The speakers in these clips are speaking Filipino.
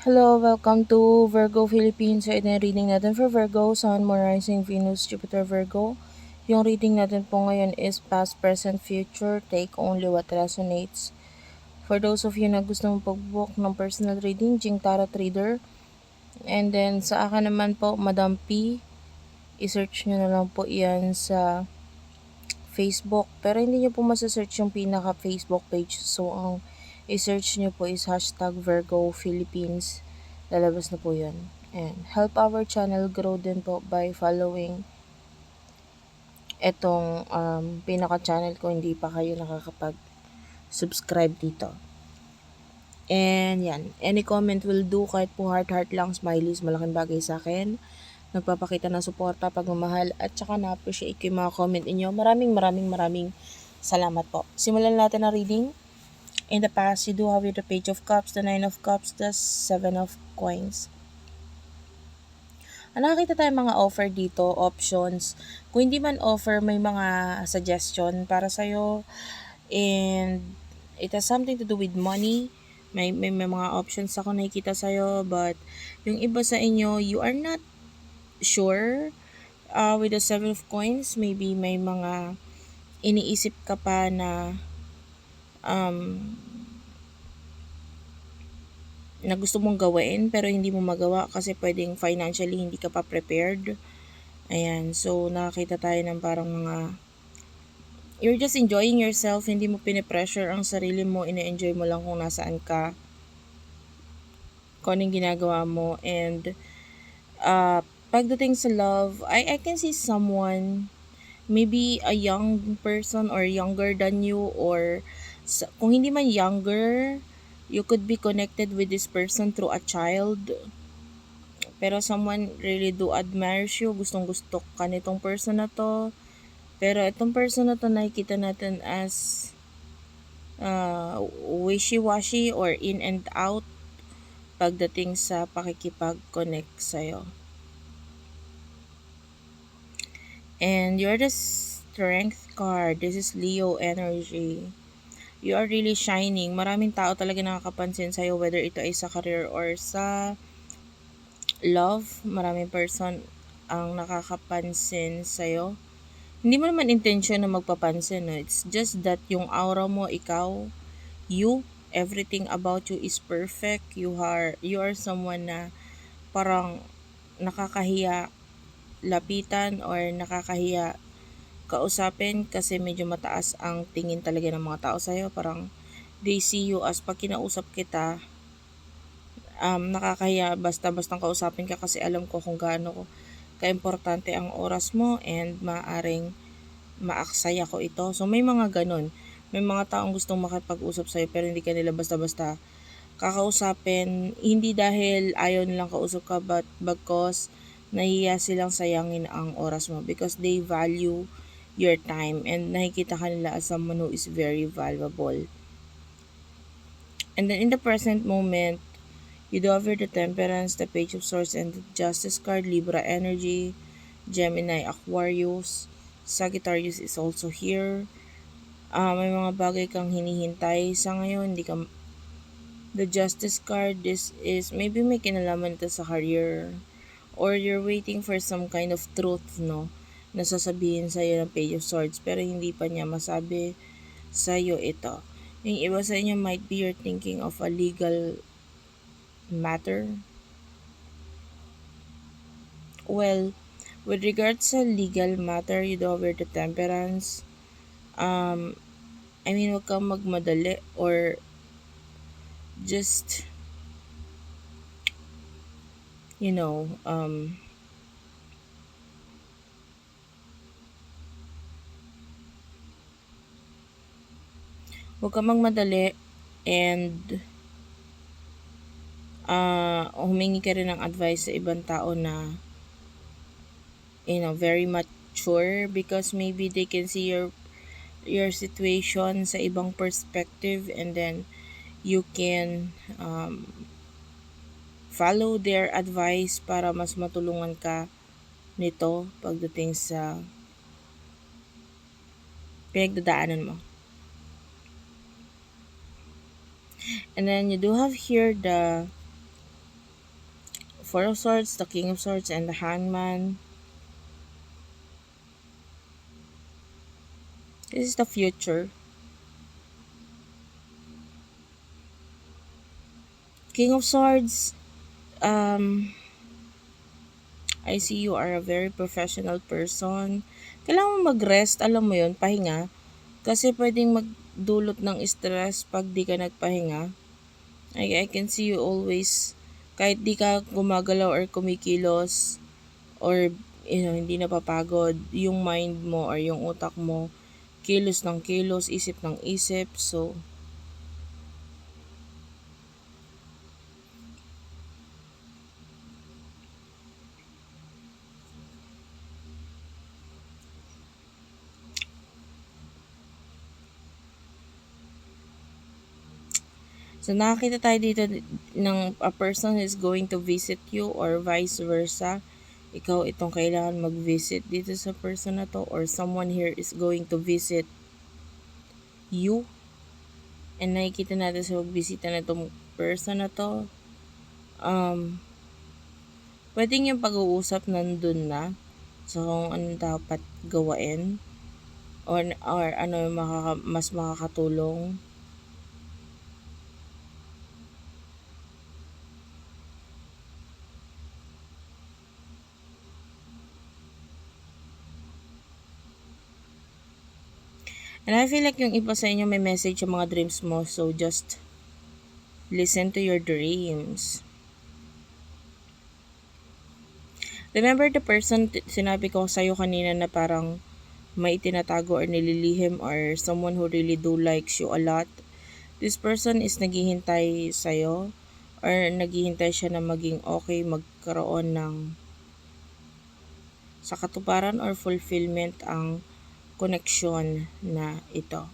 Hello, welcome to Virgo Philippines. So, ito yung reading natin for Virgo, Sun, Moon, Rising, Venus, Jupiter, Virgo. Yung reading natin po ngayon is past, present, future. Take only what resonates. For those of you na gusto mong pag-book ng personal reading, Jing Tarot Reader. And then, sa akin naman po, Madam P. I-search nyo na lang po yan sa Facebook. Pero hindi nyo po masasearch yung pinaka-Facebook page. So, ang i-search nyo po is hashtag Virgo Philippines. Lalabas na po yun. And help our channel grow din po by following etong um, pinaka-channel ko. Hindi pa kayo nakakapag-subscribe dito. And yan, any comment will do kahit po heart-heart lang, smileys, malaking bagay sa akin. Nagpapakita ng suporta, pagmamahal, at saka na-appreciate ko yung mga comment inyo. Maraming maraming maraming salamat po. Simulan natin ang reading. In the past, you do have the Page of Cups, the Nine of Cups, the Seven of Coins. Ang nakakita tayong mga offer dito, options. Kung hindi man offer, may mga suggestion para sa'yo. And it has something to do with money. May, may, may mga options ako nakikita sa'yo. But yung iba sa inyo, you are not sure. Uh, with the Seven of Coins, maybe may mga iniisip ka pa na um, na gusto mong gawin pero hindi mo magawa kasi pwedeng financially hindi ka pa prepared. Ayan, so nakakita tayo ng parang mga you're just enjoying yourself, hindi mo pinipressure ang sarili mo, ine-enjoy mo lang kung nasaan ka, kung anong ginagawa mo, and uh, pagdating sa love, I, I can see someone, maybe a young person or younger than you, or kung hindi man younger, you could be connected with this person through a child. Pero someone really do admires you, gustong gusto ka nitong person na to. Pero itong person na to nakikita natin as uh, wishy-washy or in and out pagdating sa pakikipag-connect sa'yo. And you're the strength card. This is Leo energy you are really shining. Maraming tao talaga nakakapansin sa'yo, whether ito ay sa career or sa love. Maraming person ang nakakapansin sa'yo. Hindi mo naman intention na magpapansin. No? It's just that yung aura mo, ikaw, you, everything about you is perfect. You are, you are someone na parang nakakahiya lapitan or nakakahiya kausapin kasi medyo mataas ang tingin talaga ng mga tao sa'yo. Parang they see you as pag kinausap kita, um, nakakahiya basta-bastang kausapin ka kasi alam ko kung gaano kaimportante ang oras mo and maaring maaksaya ko ito. So may mga ganun. May mga taong gustong makipag-usap sa'yo pero hindi ka nila basta-basta kakausapin. Hindi dahil ayaw nilang kausap ka but because nahiya silang sayangin ang oras mo because they value your time and nakikita ka nila as someone who is very valuable. And then in the present moment, you do have the temperance, the page of swords, and the justice card, Libra energy, Gemini, Aquarius, Sagittarius is also here. Uh, may mga bagay kang hinihintay sa ngayon, hindi ka the justice card this is maybe may kinalaman ito sa career or you're waiting for some kind of truth no nasasabihin sa iyo ng Page of Swords pero hindi pa niya masabi sa iyo ito. Yung iba sa inyo might be you're thinking of a legal matter. Well, with regards sa legal matter, you do over the temperance. Um, I mean, wag kang magmadali or just you know, um, huwag ka magmadali and uh, humingi ka rin ng advice sa ibang tao na you know, very mature because maybe they can see your your situation sa ibang perspective and then you can um, follow their advice para mas matulungan ka nito pagdating sa pinagdadaanan mo. And then you do have here the Four of Swords, the King of Swords, and the Hangman. This is the future. King of Swords, um, I see you are a very professional person. Kailangan mo mag-rest, alam mo yon pahinga. Kasi pwedeng magdulot ng stress pag di ka nagpahinga. I, I can see you always, kahit di ka gumagalaw or kumikilos, or you know, hindi napapagod, yung mind mo or yung utak mo, kilos ng kilos, isip ng isip. So, So, nakakita tayo dito ng a person is going to visit you or vice versa. Ikaw itong kailangan mag-visit dito sa person na to or someone here is going to visit you. And nakikita natin sa pagbisita na itong person na to. Um, pwedeng yung pag-uusap nandun na. So, kung ano dapat gawain. Or, or ano yung makaka, mas makakatulong And I feel like yung iba sa inyo may message yung mga dreams mo. So, just listen to your dreams. Remember the person sinabi ko sa'yo kanina na parang may tinatago or nililihim or someone who really do likes you a lot. This person is naghihintay sa'yo or naghihintay siya na maging okay, magkaroon ng sa katuparan or fulfillment ang connection na ito.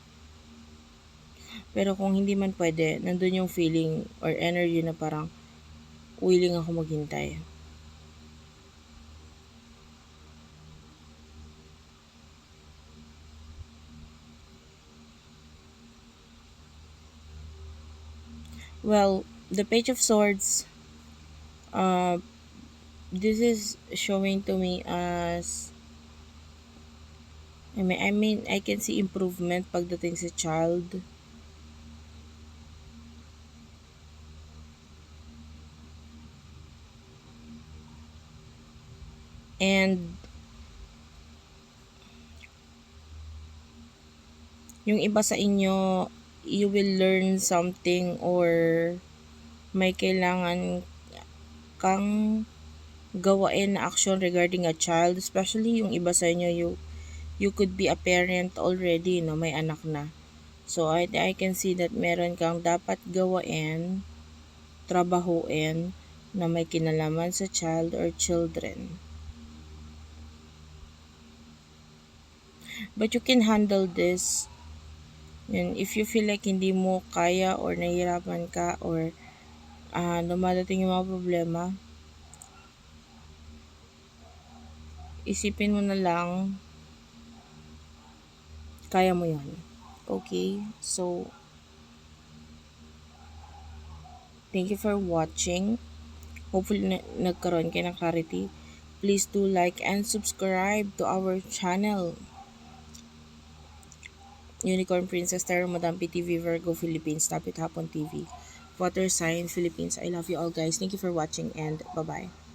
Pero kung hindi man pwede, nandun yung feeling or energy na parang willing ako maghintay. Well, the Page of Swords, uh, this is showing to me as I mean, I mean, I can see improvement pagdating sa child. And yung iba sa inyo, you will learn something or may kailangan kang gawain na action regarding a child, especially yung iba sa inyo, you you could be a parent already, no? May anak na. So, I, I can see that meron kang dapat gawain, trabahuin, na may kinalaman sa child or children. But you can handle this. And if you feel like hindi mo kaya or nahihirapan ka or uh, dumadating yung mga problema, isipin mo na lang kaya mo yan. Okay? So, thank you for watching. Hopefully, na nagkaroon kayo ng clarity. Please do like and subscribe to our channel. Unicorn Princess Terra Madam PTV Virgo Philippines Tapit Hapon TV Water Sign Philippines I love you all guys thank you for watching and bye bye